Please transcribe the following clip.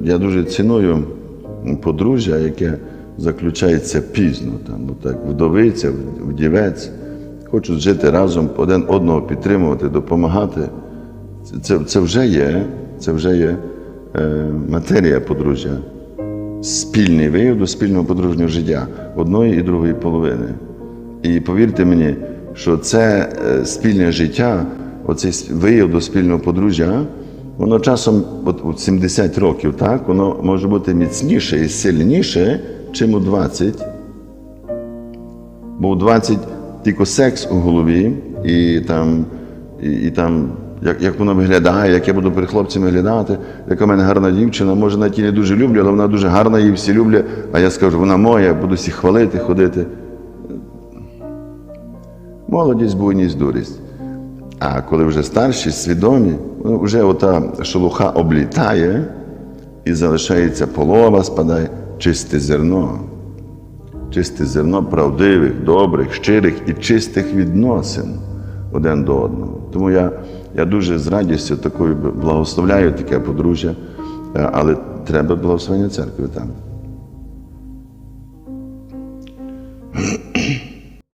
я дуже ціную подружжя, яке заключається пізно. Там, так, вдовиця, вдівець, хочуть жити разом, один одного підтримувати, допомагати. Це, це вже є, це вже є е, матерія подружжя. Спільний вияв до спільного подружнього життя одної і другої половини. І повірте мені, що це е, спільне життя, оцей вияв до спільного подружжя, воно часом, от, от 70 років, так, воно може бути міцніше і сильніше, чим у 20. Бо у 20 тільки секс у голові, і там, і, і там як, як воно виглядає, як я буду перед хлопцями глядати, яка в мене гарна дівчина, може навіть і не дуже люблю, але вона дуже гарна, її всі люблять, а я скажу, вона моя, буду всіх хвалити, ходити. Молодість, буйність, дурість. А коли вже старші, свідомі, вже ота шелуха облітає і залишається полова, спадає чисте зерно. Чисте зерно правдивих, добрих, щирих і чистих відносин один до одного. Тому я, я дуже з радістю такою благословляю таке подружжя, е, але треба благословення церкви там.